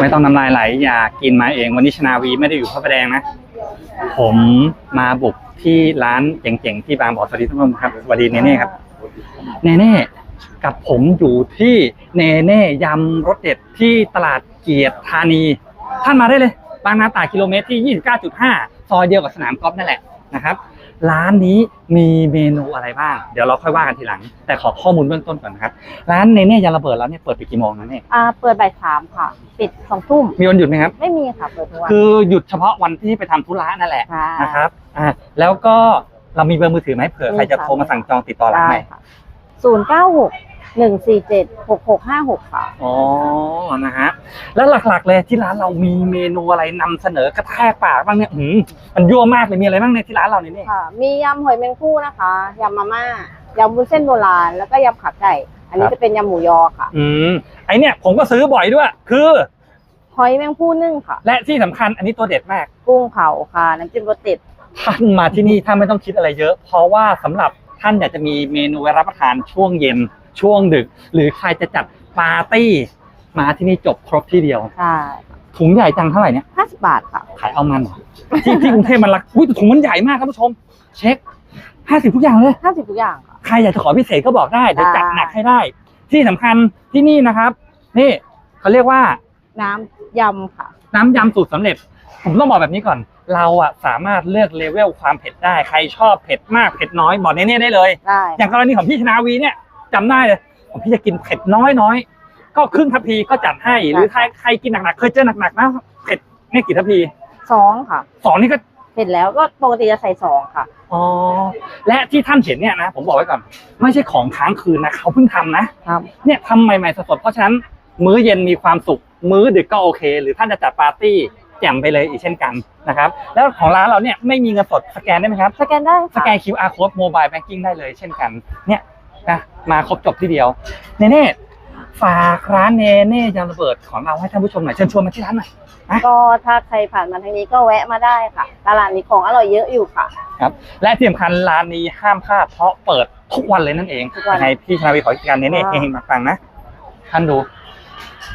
ไม่ต้องน้ำลายไหลอยากกินมาเอง วันนี้ชนาวีไม่ได้อยู่พระประแดงนะ ผมมาบุกที่ร้านเจ๋งๆที่บางบ่อสวัสดีทุกคนครับสวัสดีเนเน่ครับเนเน่กับผมอยู่ที่เนเน่ยำรสเด็ดที่ตลาดเกียรติธานี ท่านมาได้เลย บางนาตรากิโลเมตรที่ 29.5 ซอยเดียวกับสนามกอล์ฟนั่นแหละนะครับ ร้านนี้มีเมนูอะไรบ้าง เดี๋ยวเราค่อยว่ากันทีหลัง แต่ขอข้อมูลเบื้องต้นก่อนนะครับ ร้านเนเน่ยำระเบิดแล้วเนี่ยเปิดปิดกี่โมงนะเนี่ยอ่าเปิดบ่ายสามค่ะ ปิดสองทุ่มมีวันหยุดไหมครับ ไม่มีค่ะเปิดทุกวันคือหยุดเฉพาะวันที่ไปทำธุระนั่นแหละค่ะนะครับอ่าแล้วก็เรามีเบอร์มือถือไหมเผื่อใครจะโทรมาสั่งจองติดต่อร้านไหมค่ะศูนย์เก้าหก หนึ่งสี่เจ็ดหกหกห้าหกค่ะ อ๋อ นะฮะ แล้วหลักๆเลยที่ร้านเรามีเมนูอะไรนำเสนอกระแทกปากบ้างเนี่ยหืมมันยั่วมากเลยมีอะไรบ้างในยที่ร้านเราเนี่ยนี่ค่ะ มียำหอยแมงผู้นะคะ ยำมาม่า ยำวุ้นเส้นโบราณ แล้วก็ยำขาไก่ อันนี้จะเป็นยำหมูยอค่ะ อืม ไอเนี่ยผมก็ซื้อบ่อยด้วย คือ หอยแมงผู้นึ่งค่ะ และที่สำคัญอันนี้ตัวเด็ดมาก กุ้งเผาค่ะ น้ำจิ้มรสเด็ด ท่านมาที่นี่ท่านไม่ต้องคิดอะไรเยอะ เพราะว่าสำหรับท่านอยากจะมีเมนูไว้รับประทานช่วงเย็น ช่วงดึก หรือใครจะจัดปาร์ตี้ มาที่นี่จบครบที่เดียว ใช่ถุงใหญ่จังเท่าไหร่เนี่ยห้าสิบบาทค่ะ ขายเอามันเหรอที่ที่กรุงเทพมันรักอุ้ยแต่ถุงมันใหญ่มากครับผู้ชม เช็คห้าสิบทุกอย่างเลยห้าสิบทุกอย่างค่ะ ใครอยากจะขอพิเศษก็บอกได้เดี๋ยวได้จัดหนักให้ได้ ที่สำคัญที่นี่นะครับ นี่เขาเรียกว่า น้ำยำค่ะ น้ำยำสูตรสำเร็จ ผมต้องบอกแบบนี้ก่อน เราอะสามารถเลือกเลเวลความเผ็ดได้ ใครชอบเผ็ดมากเผ็ดน้อยบอกเน่ๆได้เลย ได้ อย่างกรณีของพี่ชนาวีเนี่ย จำได้เลยผมพี่จะกินเผ็ดน้อยน้อยๆก็ครึ่งทัพพีก็จัดให้หรือใครใครกินหนักๆเคยเจอหนักๆนะเผ็ดเนี่ยกี่ทัพพีสองค่ะสองนี่ก็เสร็จแล้วก็ปกติจะใส่สองค่ะอ๋อและที่ท่านเห็นเนี่ยนะผมบอกไว้ก่อน ไม่ใช่ของค้างคืนนะเขาเพิ่งทำนะครับเนี่ยทำใหม่ๆสดๆเพราะฉะนั้นมื้อเย็นมีความสุข มื้อดึกก็โอเค หรือท่านจะจัดปาร์ตี้แจ่มไปเลยอีกเช่นกันนะครับ แล้วของร้านเราเนี่ยไม่มีเงินสดสแกนได้ไหมครับ สแกนได้สค่ะแกน QR code mobile banking ได้เลยเช่นกันเนี่ย นะมาครบจบที่เดียวเนเน่ฝากร้านเนเน่ยำระเบิดของเราให้ท่านผู้ชมหน่อยเชิญชวนมาที่ร้านหน่อยก็ถ้าใครผ่านมาทางนี้ก็แวะมาได้ค่ะ ตลาดนี้ของอร่อยเยอะอยู่ค่ะ ครับ และที่สำคัญร้านนี้ห้ามพลาดเพราะเปิดทุกวันเลยนั่นเองทุกวัน ยังไงพี่ชนาวีขอกิจการเนเน่ว้าวเฮงๆมาฟังนะ ท่านดู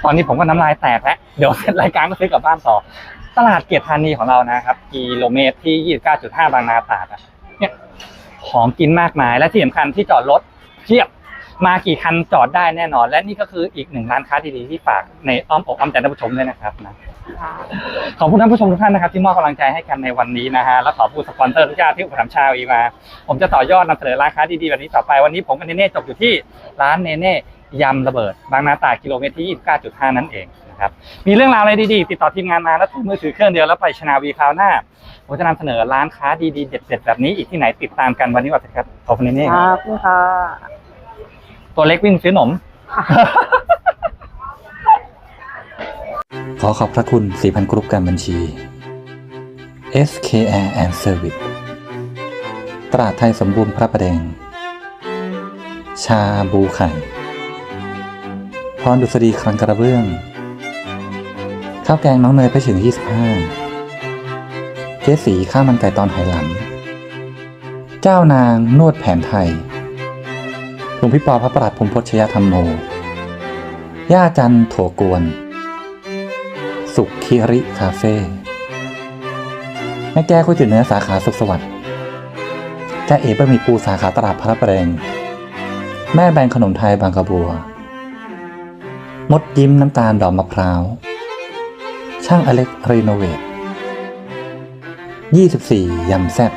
ตอนนี้ผมก็น้ำลายแตกแล้ว เดี๋ยวเสร็จรายการก็ซื้อกลับบ้านต่อ ตลาดเกียรติธานีของเรานะครับกิโลเมตรที่ 29.5 บางนาตราดอะเนี่ยของกินมากมายและที่สำคัญที่จอดรถ เทียบ มากี่คันจอดได้แน่นอน และนี่ก็คืออีกหนึ่งร้านค้าดีๆที่ฝากในอ้อมอกอ้อมใจท่านผู้ชมด้วยนะครับนะค่ะขอบคุณท่านผู้ชมทุกท่านนะครับที่มอบกำลังใจให้กันในวันนี้นะฮะและขอบคุณสปอนเซอร์ทุกเจ้าที่อุปถัมภ์ชาวอีมา ผมจะต่อยอดนำเสนอร้านค้าดีๆแบบนี้ต่อไปวันนี้ผมกับเนเน่จบอยู่ที่ร้านเนเน่ยำระเบิด บางนาตราดกิโลเมตรที่ 29.5 นั่นเอง นะครับ มีเรื่องราวอะไรดีๆ ติดต่อทีมงานมาแล้วถือมือถือเครื่องเดียวแล้วไปชนาวีคราวหน้าผมจะนำเสนอร้านค้าดีๆ เด็ดๆ แบบนี้อีกที่ไหนติดตามกันวันนี้วันครับขอบคุณเนเน่ขครับอบคุณค่ะตัวเล็กวิ่งซื้อหนม ขอขอบพระคุณสีพันกรุ๊ปการบัญชี SKR and Service ตราดไทยสมบูรณ์พระประแดง ชาบูไข่พรดุษฎีคลังกระเบื้อง ข้าวแกงน้องเนยไปถึง 25 เจ๊สีข้าวมันไก่ตอนไหหลำเจ้านางนวดแผนไทยหลวงพี่ปอพระประหลัดภูมิพชยธรรมโม ย่าจันโถกวน สุขคิริคาเฟ่แม่แก้วก๋วยเตี๋ยวเนื้อสาขาสุขสวัสดิ์จ้าเอ๋บะหมี่ปูสาขาตลาดพระประแดงแม่แบงขนมไทยบางกระบัว มดยิ้มน้ำตาลดอกมะพร้าว ช่างอเล็กรีโนเวท24 ยำแซ่บ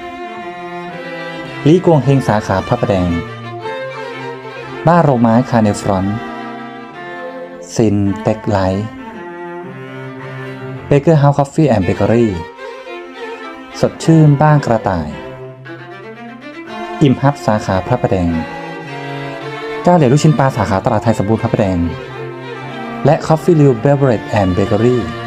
ลีกวงเฮงสาขาพระประแดง บ้านโรไม้คาเนฟรอนซินเต็กไลท์เบเกอร์เฮาส์คอฟฟี่แอนด์เบเกอรี่สดชื่นบ้างกระต่าย อิ่มฮับสาขาพระประแดงเจ้าเหลียวลูกชิ้นปลาสาขาตลาดไทยสมบูรณ์พระประแดง และคอฟฟี่ริ